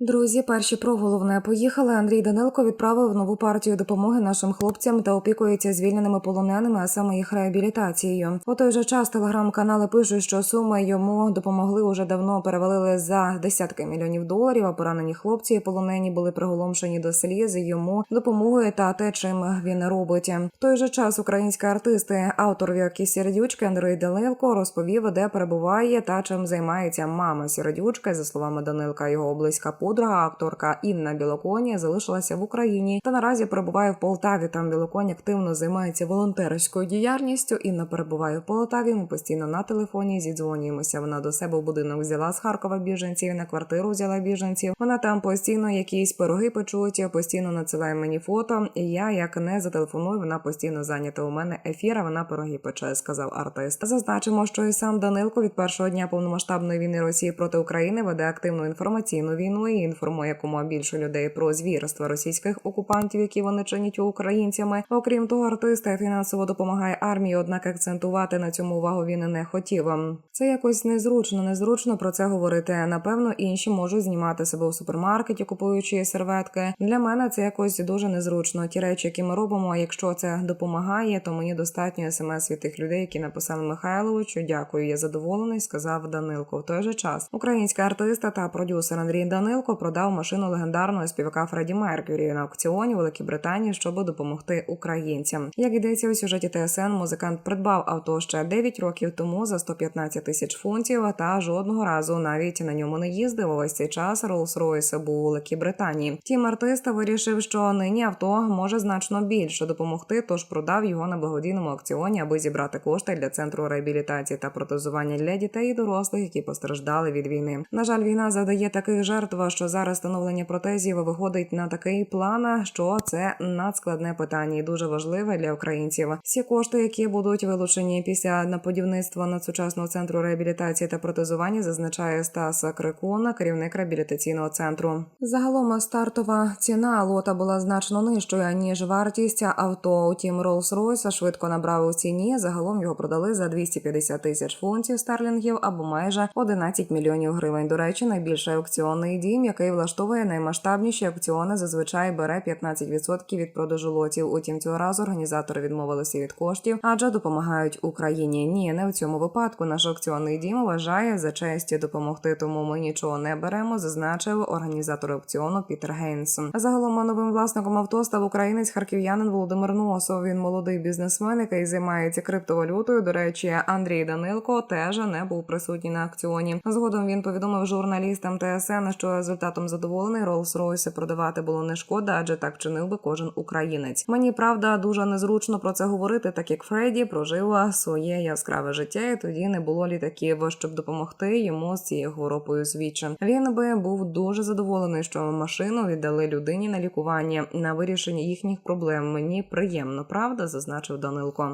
Друзі, перші про головне поїхали. Андрій Данилко відправив нову партію допомоги нашим хлопцям та опікується звільненими полоненими, а саме їх реабілітацією. У той же час телеграм-канали пишуть, що суми йому допомогли уже давно перевалили за десятки мільйонів доларів. А поранені хлопці і полонені були приголомшені до сліз йому допомогою та те, чим він робить. В той же час українські артисти, автор вірки Сердючки Андрій Данилко розповів, де перебуває та чим займається мама Сердючки. За словами Данилка, його близька подруга, акторка Інна Білоконі залишилася в Україні та наразі перебуває в Полтаві. Там Білоконь активно займається волонтерською діяльністю. Інна перебуває в Полтаві. Ми постійно на телефоні зідзвонюємося. Вона до себе в будинок взяла з Харкова біженців. На квартиру взяла біженців. Вона там постійно якісь пироги печуть, постійно надсилає мені фото. І я як не зателефоную, вона постійно зайнята у мене ефір. а Вона пироги пече, сказав артист. Зазначимо, що і сам Данилко від першого дня повномасштабної війни Росії проти України веде активну інформаційну війну і інформує якомога більше людей про звірства російських окупантів, які вони чинять українцями. Окрім того, артист фінансово допомагає армії, однак акцентувати на цьому увагу він не хотів. Це якось незручно, незручно про це говорити. Напевно, інші можуть знімати себе у супермаркеті, купуючи серветки. Для мене це якось дуже незручно. Ті речі, які ми робимо. Якщо це допомагає, то мені достатньо смс від тих людей, які написали Михайловичу. Дякую, я задоволений, сказав Данилко. В той же час українська артиста та продюсер Андрій Данилко продав машину легендарного співака Фредді Меркюрі на аукціоні у Великій Британії, щоб допомогти українцям. Як йдеться у сюжеті ТСН, музикант придбав авто ще 9 років тому за 115 тисяч фунтів, та жодного разу навіть на ньому не їздив. Увесь цей час Rolls-Royce був у Великій Британії. Тім артиста вирішив, що нині авто може значно більше допомогти, тож продав його на благодійному аукціоні, аби зібрати кошти для центру реабілітації та протезування для дітей і дорослих, які постраждали від війни. На жаль, війна задає таких жертв, що зараз встановлення протезів виходить на такий план, що це надскладне питання і дуже важливе для українців. Всі кошти, які будуть вилучені після наподівництва надсучасного центру реабілітації та протезування, зазначає Стас Крикун, керівник реабілітаційного центру. Загалом стартова ціна лота була значно нижчою ніж вартість авто. Утім, Rolls-Royce швидко набрав у ціні. Загалом його продали за 250 тисяч фунтів старлінгів або майже 11 мільйонів гривень. До речі, найбільший аукціонний дім, який влаштовує наймасштабніші аукціони, зазвичай бере 15% від продажу лотів. Утім, цього разу організатори відмовилися від коштів, адже допомагають Україні. Ні, не в цьому випадку. Наш аукціонний дім вважає за честі допомогти, тому ми нічого не беремо. Зазначив організатор аукціону Пітер Гейнсон. Загалом новим власником авто став українець харків'янин Володимир Носов. Він молодий бізнесмен, який займається криптовалютою. До речі, Андрій Данилко теж не був присутній на аукціоні. Згодом він повідомив журналістам ТСН, що результатом задоволений Rolls-Royce продавати було не шкода, адже так чинив би кожен українець. Мені правда дуже незручно про це говорити, так як Фредді прожив своє яскраве життя, і тоді не було літаків, щоб допомогти йому з цією хворобою звідчим. Він би був дуже задоволений, що машину віддали людині на лікування на вирішення їхніх проблем. Мені приємно, правда, зазначив Данилко.